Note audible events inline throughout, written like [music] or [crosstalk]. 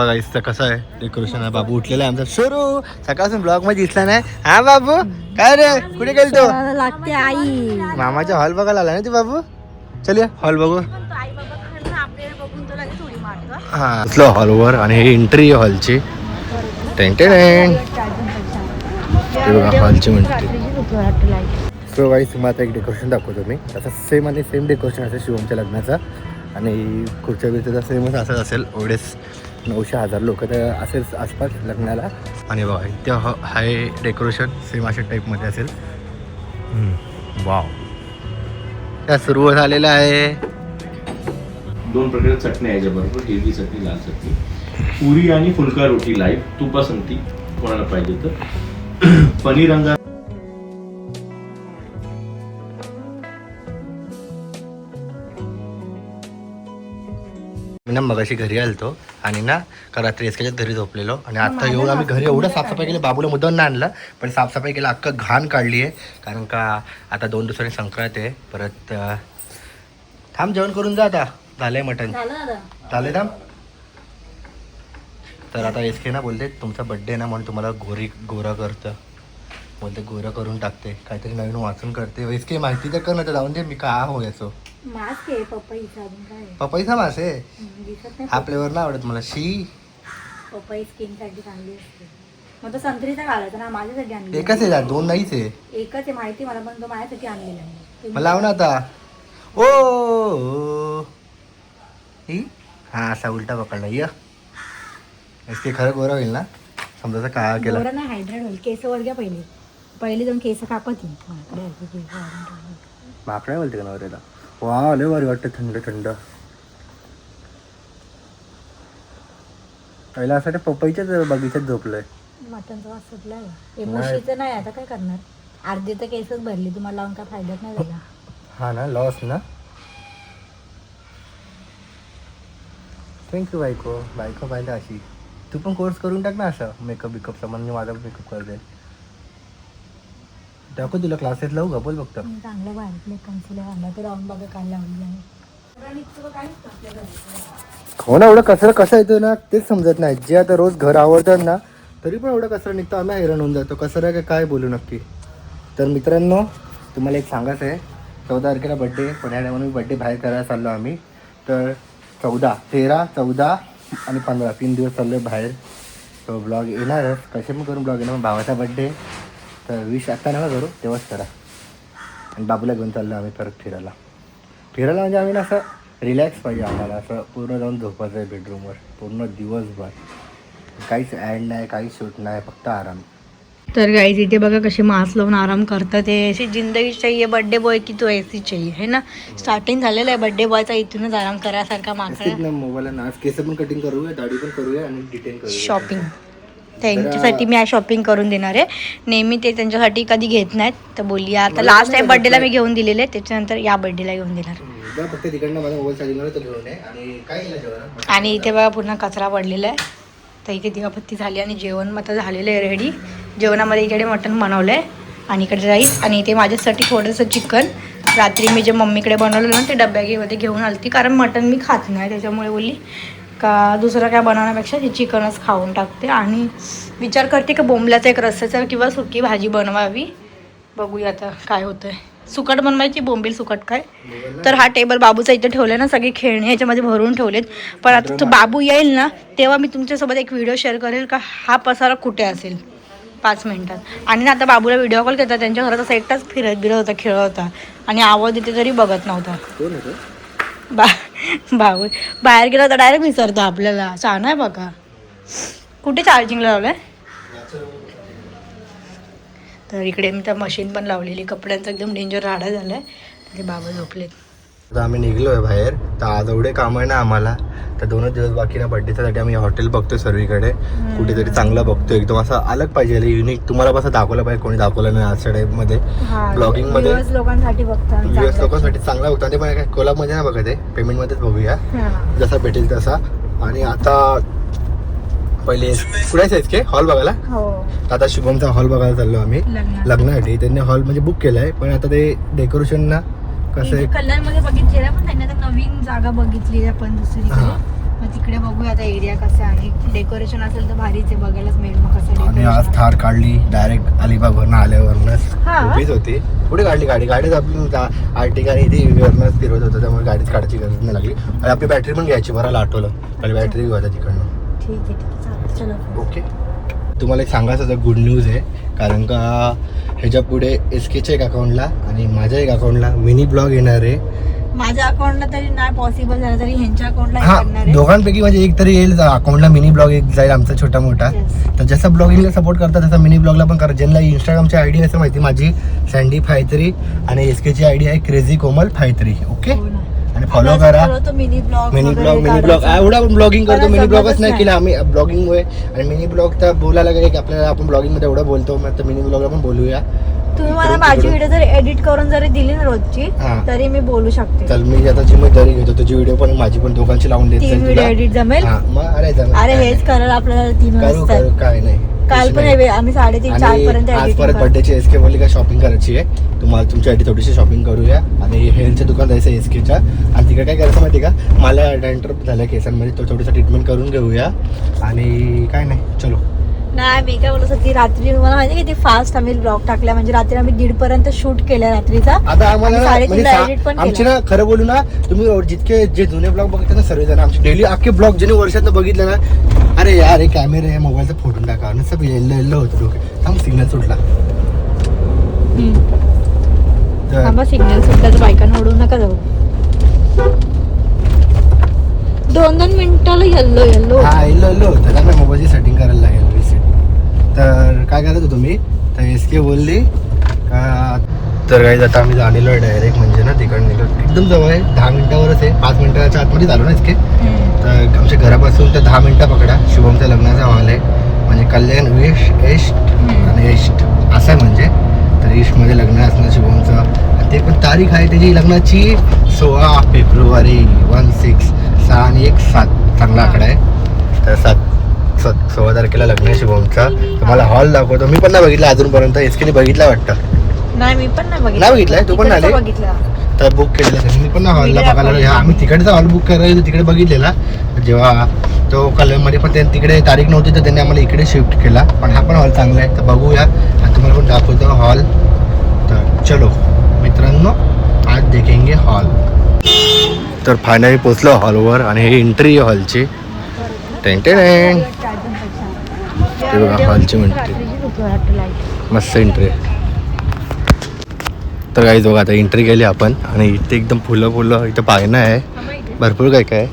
बघा कसं आहे? डेकोरेशन आहे. बाबू उठलेला आहे आमचा. सुरू सकाळपासून ब्लॉगमध्ये दिसला नाही. हा बाबू? काय रे? कुठे गेलतो लागते आई. मामाचा हॉल बघायला आला ना तू बाबू? चल हॉल बघू. हा हॉलवर आणि हे एंट्री आहे हॉलची टेंटेन ते बघा हॉलची म्हणते सो तुम्हाला आता एक डेकोरेशन दाखवतो मी. तसं सेम आणि सेम डेकोरेशन असेल शिवमच्या लग्नाचा. आणि खुर्च्या बिरच्या सेमच असंच असेल एवढेच नऊशे हजार लोक तर असेल आसपास लग्नाला. आणि बघा इथे ह- हाय डेकोरेशन सेम अशा टाईपमध्ये असेल. वाव त्या सुरू झालेलं आहे. दोन प्रकारच्या चटण्या याच्याबरोबर हिरवी चटणी लाल चटणी. पुरी आणि फुलका रोटी लाईव्ह तू पसंती कोणाला पाहिजे तर. [clears throat] पनीर अंगा मी ना मगाशी घरी आलतो. आणि ना का रात्री एसकेच्या घरी झोपलेलो. आणि आता येऊन आम्ही घरी एवढं साफसफाई केली बाबूला मुद्दाम नाही आणलं पण साफसफाई केली अख्खं घाण काढली आहे. कारण का आता दोन दिवसांनी संक्रांत आहे. परत थांब जेवण करून जा आता. झालंय मटण. झालं दादा झाले थांब. तर आता एस के ना बोलते तुमचा बड्डे ना म्हणून तुम्हाला गोरी गोरा करतं. बोलते गोरा करून टाकते. काहीतरी नवीन वाचून करते. एस के माहिती तर कर ना तर जाऊन दे. मी का हो याचो? मास्क आहे पपईचा अजून काय? आहे? पपईचा मास आहे? हम्म, दिसत नाही. हा फ्लेवर ना आवडत मला शी. पपई स्किनसाठी चांगली असते. मग तो संत्रीचा घालायचा ना माझ्यासाठी आणली एकच आहे यार, दोन नाहीच आहे. एकच आहे माहिती मला पण तो माझ्यासाठी आणलेला आहे. तुम्ही- मला लाव ना आता. ओ, ओ. ही हा असा उलटा पकडला य. ते खरं गोरा होईल ना? समजा काय केलं. गोरा नाही हायड्रेट होईल. केस वर घ्या पहिले. पहिले जाऊन केस कापत येईल बोलते का नवऱ्याला? वा लय भारी वाटतं थंड थंड. पहिला असं ते पपईच्याच बगीच्यात झोपलंय. मटनचा वास सुटलाय. हे म्हशीचं नाही आता काय करणार? अर्धी तर केसच भरली तुम्हाला लावून काय फायदाच नाही झाला. हा ना लॉस ना. थँक्यू बायको. बायको पाहिजे अशी. तू पण कोर्स करून टाक ना असं. मेकअप बिकअपचा म्हणजे माझा मेकअप करते टाकू तुला क्लासेस लावू का? बोल फक्त. चांगलं कन्सिलर आणला तर राऊंड बघा लावली. हो ना एवढं कसं कसं येतं ना तेच समजत नाही. जे आता रोज घर आवडतात ना तरी पण एवढं कसं निघतं. आम्ही हैराण होऊन जातो. कसं काय काय बोलू नक्की? तर मित्रांनो तुम्हाला एक सांगायचं आहे. चौदा तारखेला बड्डे पण या टायमाला मी बड्डे बाहेर करायला चाललो आम्ही. तर चौदा तेरा चौदा आणि पंधरा तीन दिवस चाललो आहे बाहेर. तो ब्लॉग येणारच. कसे पण करून ब्लॉग येणार. भावाचा बड्डे तर विश आत्ता नका करू तेव्हाच करा. आणि बाबूला घेऊन चाललो आम्ही परत फिरायला. फिरायला म्हणजे आम्ही ना असं रिलॅक्स पाहिजे आम्हाला असं पूर्ण जाऊन झोपायचं आहे बेडरूमवर पूर्ण दिवसभर. काहीच ॲड नाही काहीच शूट नाही फक्त आराम. तर गाईज इथे बघा कसे मास्क लावून आराम करतात ते अशी जिंदगी चाहिए बर्थडे बॉय की तो ऐसी चाहिए है ना? स्टार्टिंग झालेलं आहे बर्थडे बॉयचा इथूनच आराम करासारखा मागचा असतेच ना मोबाईल केस पण कटिंग करूया दाढी पण करूया आणि डिटेन करूया. शॉपिंग त्यांच्यासाठी मी आज शॉपिंग करून देणार आहे. नेहमी ते त्यांच्यासाठी कधी घेत नाहीत. तर बोलली आता लास्ट टाइम बर्थडेला मी घेऊन दिलेले त्याच्यानंतर या बर्थडेला घेऊन देणार. आणि इथे बघा पूर्ण कचरा पडलेला आहे. तर इथे दिवाबत्ती झाली आणि जेवण मग आता झालेलं आहे रेडी जेवणामध्ये इकडे मटण बनवलं आहे आणि इकडे राईस आणि इथे माझ्यासाठी थोडंसं चिकन रात्री मी जे मम्मीकडे बनवलेलं ना ते डब्यामध्ये घेऊन आलती. कारण मटण मी खात नाही त्याच्यामुळे बोलली का दुसरं काय बनवण्यापेक्षा हे चिकनच खाऊन टाकते. आणि विचार करते की बोंबल्याचा एक रस्स्याचा किंवा सुकी भाजी बनवावी. बघूया आता काय होतंय. सुकट बनवायची बोंबील सुकट काय? तर हा टेबल बाबूचा इथे ठेवलाय ना सगळी खेळणी ह्याच्यामध्ये भरून ठेवलेत. पण आता तो बाबू येईल ना तेव्हा मी तुमच्यासोबत एक व्हिडिओ शेअर करेल का हा पसारा कुठे असेल? पाच मिनिटात. आणि ना आता बाबूला व्हिडिओ कॉल केला त्यांच्या घरात असा एकटाच फिरत बिरत होता खेळत होता. आणि आवाज येते तरी बघत नव्हता. होतं बा बाबू बाहेर गेला तर डायरेक्ट विसरतो आपल्याला. छान आहे बघा. कुठे चार्जिंगला लावलंय? तर इकडे मी त्या मशीन पण लावलेली. कपड्यांचं एकदम डेंजर राडा झालाय. ते बाबा झोपलेत. आता आम्ही निघलोय बाहेर. तर आज एवढे काम आहे ना आम्हाला. तर दोनच दिवस बाकी ना बड्डेच्यासाठी आम्ही हॉटेल बघतोय सर्वीकडे. कुठेतरी चांगलं बघतोय. एकदम असं अलग पाहिजे युनिक तुम्हाला कसं दाखवलं पाहिजे कोणी दाखवलं नाही आजच्या टाईपमध्ये Vlogging मध्ये- लोकांसाठी लोकांसाठी चांगला आणि ते पण काय कोल्हामध्ये नाही बघत आहे पेमेंटमध्येच बघूया. जसा भेटेल तसा. आणि आता पहिले कुठे आहेस के? हॉल बघायला? हो. आता शुभमचा हॉल बघायला चाललो आम्ही. लग्नासाठी. त्यांनी हॉल म्हणजे बुक केलाय. पण आता ते डेकोरेशन ना कसं आहे कल्याणमध्ये बघितलेलं पण त्यांनी आता नवीन जागा बघितली आपण दुसरीकडे. मग तिकडे बघूया आता एरिया कसा आहे. डेकोरेशन असेल तर भारीच आहे बघायलाच मिळेल मग कसं आणि आज. थार काढली डायरेक्ट अलिबागवरनं आल्यावरनच. हा. उभीच होती. कुठे काढली गाडी? गाडीच आपली आर्टिका आणि वरनच फिरवत होतं त्यामुळे गाडीच काढायची गरज नाही लागली. आणि आपली बॅटरी पण घ्यायची भरायला आठवलं. आणि बॅटरी घेऊ आता तिकडनं. ठीक आहे ठीक आहे. चालेल. चलो. ओके. तुम्हाला एक सांगायचं गुड न्यूज आहे. कारण का ह्याच्या पुढे एस केच्या एक अकाउंटला आणि माझ्या एक अकाउंटला मिनी ब्लॉग येणार आहे. माझ्या अकाउंटला तरी नाही पॉसिबल झालं तरी ह्यांच्या अकाउंटला हा दोघांपैकी म्हणजे एक तरी येईल अकाउंटला मिनी ब्लॉग एक जाईल आमचा छोटा मोठा. तर जसं ब्लॉगिंगला सपोर्ट करतात तसं मिनी ब्लॉगला पण करा. ज्यांना इंस्टाग्रामची आय डी असं माहिती माझी सँडी फायतरी आणि एस केची आय डी आहे क्रेझी कोमल फायतरी ओके. आणि फॉलो करा mini blog mini blog mini blog. एवढा ब्लॉगिंग करतो मिनी ब्लॉगच नाही. केला आम्ही ब्लॉगिंग मुळे आणि मिनी ब्लॉग तर बोलायला काय की आपल्याला आपण ब्लॉगिंगमध्ये एवढं बोलतो मग तर मिनी ब्लॉगला पण बोलूया तुम्ही मला माझी. व्हिडिओ जर एडिट करून जरी दिली ना रोजची. तरी मी बोलू शकते तर मी आता जिम्मेदारी घेतो तुझी व्हिडिओ पण माझी पण दोघांची लावून देत तीन व्हिडिओ. एडिट जमेल अरे जमेल. अरे हेच करायला आपल्याला तीन करू काय नाही काल पण आम्ही साडेतीन चार पर्यंत आज परत बर्थडेची एस के बोलली का शॉपिंग करायची आहे. तुम्हाला तुमच्यासाठी थोडीशी शॉपिंग करूया. आणि हेल्थचं दुकान जायचं एस केच्या आणि तिकडे काय करायचं माहिती का? मला डॅन्टर झालं केसांमध्ये तो थोडीसा ट्रीटमेंट करून घेऊया. आणि काय नाही चलो. नाही मी काय बोलत होती रात्री मला माहिती किती फास्ट आम्ही ब्लॉग टाकला म्हणजे रात्री आम्ही दीड पर्यंत शूट केला रात्रीचा. आता आम्हाला आणि ना, साडेतीनला म्हणजे edit पण सा- आमची केलं. ना खरं बोलू ना तुम्ही जितके जे जुने ब्लॉग बघता ना सर्व जण आमचे डेली अख्खे ब्लॉग ज्याने वर्षात बघितलं ना अरे यार हे कॅमेरे आहे मोबाईलचा फोटो टाका. नुसतं येल्लो येल्लो होतं डोके. थांब सिग्नल सुटला. तर थांबा सिग्नल सुटला तर बायकांना ओढू नका जाऊ. दोन दोन मिनिटाला येल्लो येल्लो. हा येल्लो येल्लो होतं. मोबाईलची सेटिंग करायला लागेल तर काय करत होतो तुम्ही तर एस के बोलली का तर काही आता आम्ही झालेलो आहे डायरेक्ट म्हणजे ना तिकडे निघलो. एकदम जवळ आहे दहा मिनिटावरच आहे. पाच मिनिटाच्या आतमध्ये झालो ना एस के तर आमच्या घरापासून तर दहा मिनिटं पकडा. शुभमच्या लग्नाचा हॉल आहे. म्हणजे कल्याण वेश एस्ट आणि एस्ट असं आहे म्हणजे. तर ईस्टमध्ये लग्न असणार शुभमचं. आणि ते पण तारीख आहे त्याची लग्नाची सोळा फेब्रुवारी. वन सिक्स सहा आणि एक सात. चांगला आकडा आहे. तर सात सात सोळा तारखेला लग्न आहे शुभमचा तुम्हाला हॉल दाखवतो. मी पण नाही बघितला अजूनपर्यंत. एसकेने बघितला वाटतं. नाही मी पण नाही बघितलं. नाही बघितलंय? तू पण? बघितलं. तर बुक केलेला आहे. मी पण हॉलला बघायला आम्ही तिकडचा हॉल बुक करायला तिकडे बघितलेला. जेव्हा तो कलरमध्ये पण त्यांनी तिकडे तारीख नव्हती तर त्यांनी आम्हाला इकडे शिफ्ट केला. पण हा पण हॉल चांगला आहे. तर बघूया. आणि तुम्हाला पण दाखवतो हॉल तर चलो मित्रांनो आज देखेंगे हॉल तर फायनली पोचलो हॉलवर आणि हे एंट्री हॉलची टेंटेन ते बघा, हॉलची म्हणते. मस्त एंट्री तर काही बघा आता एंट्री केली आपण. आणि इथे एकदम फुलं फुलं इथं पाळणं आहे. भरपूर काय काय?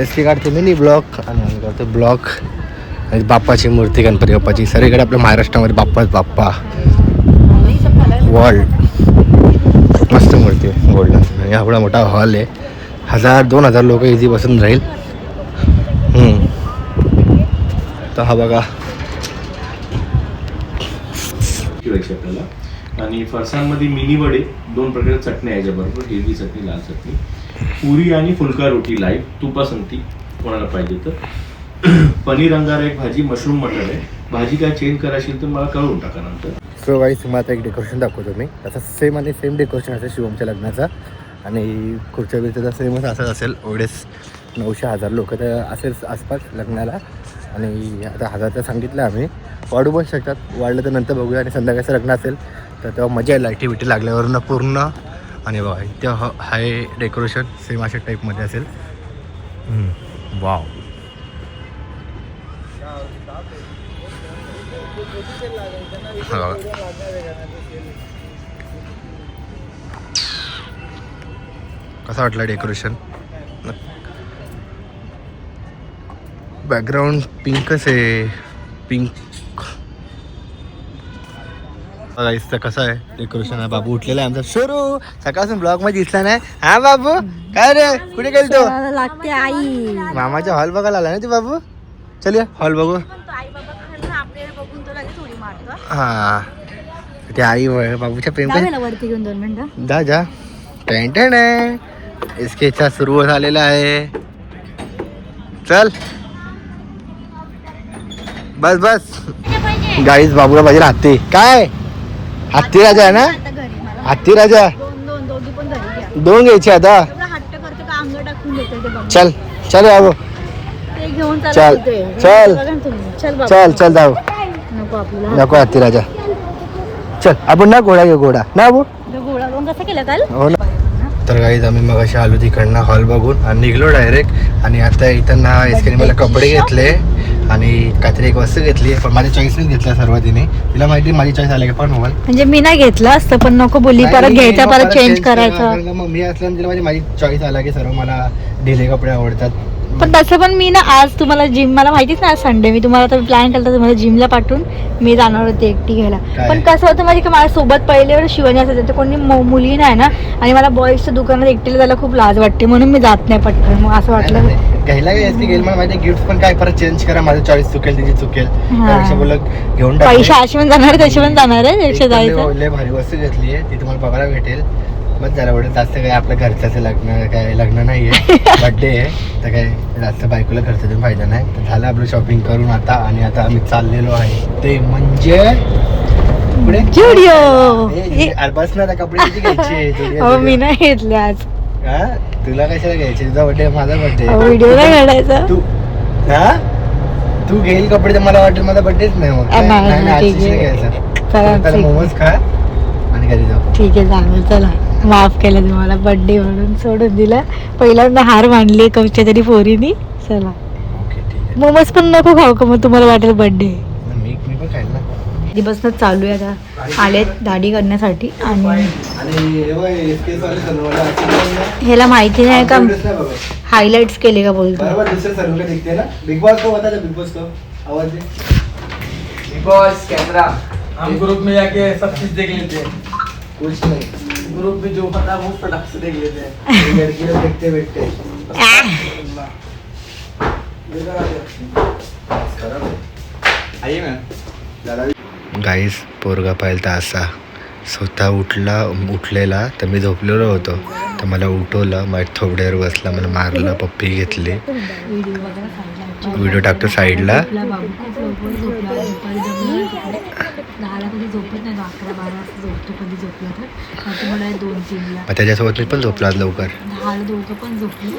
एस के काढते मिनी ब्लॉक आणि आम्ही ब्लॉक आणि बाप्पाची मूर्ती गणपती बाप्पाची. सगळीकडे आपल्या महाराष्ट्रामध्ये बाप्पाच बाप्पा. वर्ल्ड मस्त मूर्ती आहे गोल्डन. आणि एवढा मोठा हॉल आहे. हजार दोन हजार लोक इझी बसून राहील. तर हा बघा. आपल्याला आणि फरसाणमध्ये मिनी वडे दोन प्रकारच्या चटण्या याच्या बरोबर हिरवी चटणी लाल चटणी. पुरी आणि फुलका रोटी लाईव्ह तुपासंती कोणाला पाहिजे तर. पनीर अंगारा एक भाजी मशरूम मटर आहे. भाजी काय चेंज करायची तर मला कळवून टाका नंतर. सो वाईस तुम्हाला आता एक डेकोरेशन दाखवतो मी. त्याचा सेम आणि सेम डेकोरेशन असेल शिवमच्या लग्नाचा. आणि खुर्च्या बिरच्या सेमच असंच असेल. एवढेच नऊशे हजार लोक तर असेल आसपास लग्नाला. आणि आता हजारचं सांगितलं आम्ही. वाढू पण शकतात. वाढलं तर नंतर बघूया. आणि संध्याकाळचं लग्न असेल तर तेव्हा मजा येईल. लाईटी बिटी लागल्यावरून पूर्ण. आणि बघा इथे ह हाय डेकोरेशन सेम अशा टाईपमध्ये असेल. वाव हा कसं वाटलं डेकोरेशन बॅकग्राऊंड पिंकच आहे. पिंक बघा इथं कसं आहे? डेकोरेशन आहे. बाबू उठलेला आहे आमचा. सुरू सकाळपासून ब्लॉगमध्ये दिसला नाही. हा बाबू? काय रे? कुठे गेलतो लागते आई. मामाच्या हॉल बघायला आला ना ते बाबू? चल हॉल बघू. हा. ते आई बाबूच्या प्रेम जा जा. टेंटेन आहे. एसकेचा सुरू झालेला आहे. चल. बस बस. गाईज बाबूला पाहिजे हत्ती. काय? हत्ती राजा आहे ना? हत्ती राजा? दोन घ्यायचे आता. चल चल बाबू. चल. चल. चल. चल जाऊ. नको हत्ती राजा. चल आपण ना घोडा घेऊ घोडा. ना बाबू? हो ना. तर काहीच आम्ही मग अशी आलो तिकडनं हॉल बघून आणि निघलो डायरेक्ट आणि आता इथं ना आईस्क्रीम मला कपडे घेतले आणि काहीतरी एक वस्तू घेतली. पण माझ्या चॉईसनेच घेतल्या सर्व तिने तिला माहिती माझी चॉईस आली का पण मोबाईल म्हणजे मी नाही घेतलं असतं पण नको बोलली परत घ्यायचा परत चेंज करायचं. मग मी असल्यानं तिला माझी माझी चॉईस आला की सर्व मला ढिले कपडे आवडतात. पण तसं पण मी ना आज तुम्हाला जिम मला माहितीच ना आज संडे मी तुम्हाला तर प्लॅन केला तुम्हाला जिमला पाठवून. मी जाणार होते एकटी घ्यायला? पण कसं होतं माझी माझ्यासोबत पहिले वेळ शिवणी असायचं तर कोणी मुली नाही ना. आणि मला बॉईजच्या दुकानात एकटीला जायला खूप लाज वाटते म्हणून मी जात नाही पटकन. मग असं वाटलं. घ्यायला मला माहिती गिफ्ट पण काय परत चेंज करा माझं चॉईस चुकेल तिची चुकेल. घेऊन. पैसे असे पण जाणार त्याचे पण जाणार आहे जायचं. भारी वस्तू घेतली आहे ती तुम्हाला बघायला भेटेल. बस जरा एवढं जास्त काय आपल्या घरच्याचं लग्न काय लग्न नाहीये. [laughs] बर्थडे आहे. तर काय जास्त बायकोला खर्च देऊन फायदा नाही. तर झालं आपलं शॉपिंग करून आता आणि आता आम्ही चाललेलो आहे. ते म्हणजे पुढे जुडिओ कपडे किती घ्यायचे? [laughs] मी. नाही घेतले आज. हा? तुला कशाला घ्यायचे? तुझा बर्थडे माझा बर्थडे व्हिडिओ नाही काढायचा. तू हा? तू घेईल कपडे तर मला वाटेल माझा बर्थडेच नाही मग नाही, नाही, नाही, नाही, आहे. नाही घ्यायचा. चला, तर ठीक. मोमोज खा आणि घरी जाऊ. ठीक आहे चालेल चला. माफ केलं तुम्हाला बर्थडे म्हणून सोडून दिलं. पहिल्यांदा हार मांडली कवच्या तरी पोरीनी. चला. ओके ठीक आहे. मोमोज पण नको खाऊ का मग तुम्हाला वाटेल बर्थडे मी मी पण खाईल ना. दिवसच चालू आहे आता. आलेत दाढी करण्यासाठी आणि आणि हे बघ, SKS वाले सर्वांना आजची पण ना, ह्याला माहिती नाही का? नाही. हायलाइट्स केले का बोलतो? बरोबर दुसरे सर्व का दिखते ना. बिग बॉस को बता दे बिग बॉस को आवाज दे. बिग बॉस कैमरा हम ग्रुप में जाके सब चीज देख लेते हैं। कुछ नहीं. ग्रुप में जो पता है वो फटाक से देख लेते हैं। [laughs] ये लड़की लोग देखते बैठते आइए मैम। गाईस पोरगा पाहिलता असा. स्वतः उठला उठलेला तर मी झोपलेलो होतो. तर मला उठवलं माझ्या थोबड्यावर बसला मला मारलं पप्पी घेतली. व्हिडिओ टाकतो साईडला दहाला कधी झोपत नाही अकरा बारा वाजता झोपतो कधी झोपला तर. आता मला दोन तीनला त्याच्यासोबत मी पण झोपला लवकर. दहाला दोघं पण झोपली.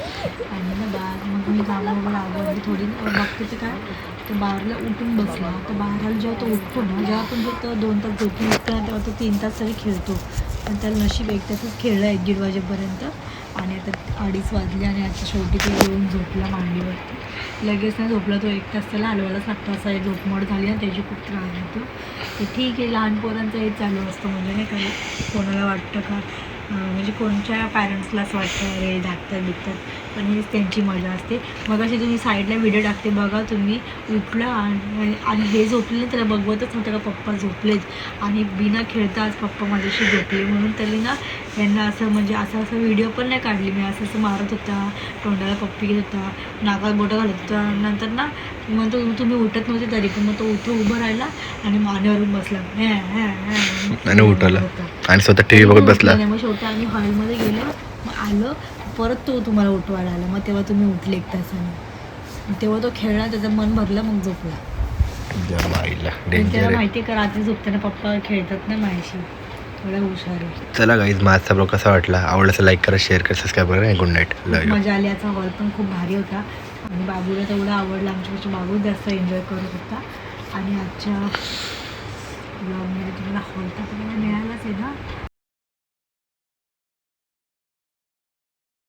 आणि ना बार मग मी कामं वगैरे आवडली थोडी. बघते तर काय तर बारला उठून बसला. तर बाराला जेव्हा तो उठतो ना जेव्हा पण जो तो दोन तास झोपून उठतो ना तेव्हा तो तीन तास तरी खेळतो. पण त्याला नशीब एक तासच खेळलं एक दीड वाजेपर्यंत. आणि आता अडीच वाजले आणि आता शेवटी तो येऊन झोपला मांडीवरती. लगेच नाही झोपला तो एक तास त्याला हलवायलाच लागतो असा एक झोपमोड झाली ना त्याची खूप त्रास होतो. तर ठीक आहे लहान पोरांचं हे चालू असतं म्हणजे नाही का? कोणाला वाटतं का? म्हणजे कोणत्या पॅरेंट्सला असं वाटतं अरे धाकतात बिकतात पण हीच त्यांची मजा असते. मग अशी तुम्ही साईडला व्हिडिओ टाकते बघा तुम्ही उठला आणि आणि हे झोपले त्याला बघवतच नव्हतं का पप्पा झोपलेच. आणि बिना खेळता आज पप्पा माझ्याशी झोपले. म्हणून तरी ना यांना असं म्हणजे असं असं व्हिडिओ पण नाही काढली. मी असं असं मारत होता तोंडाला पप्पी घेत होता नाकात बोटं घालत होता. नंतर ना मग तो तुम्ही उठत नव्हते तरी पण मग तो उठून उभं राहिला आणि मानेवरून बसला. आणि उठवलं. आणि स्वतः टी व्ही बघत बसला. मग शेवटी आम्ही हॉलमध्ये गेलो. मग आलं. परत तो तुम्हाला उठवायला आला. मग तेव्हा तुम्ही उठले एक तासाने. मग तेव्हा तो खेळला त्याचं मन भरलं मग झोपला. त्याला माहिती आहे का रात्री झोपताना पप्पा खेळतात ना माझ्याशी थोडा हुशार आहे. चला गाईज माझा ब्लॉग कसा वाटला? आवडला लाईक करा शेअर करा सबस्क्राईब करा गुड नाईट मजा आली. याचा हॉल पण खूप भारी होता. आणि बाबूला तेवढा आवडला. आमच्यापेक्षा बाबू जास्त एन्जॉय करत होता. आणि आजच्या ब्लॉगमध्ये तुम्हाला हॉल तर मिळालाच आहे ना?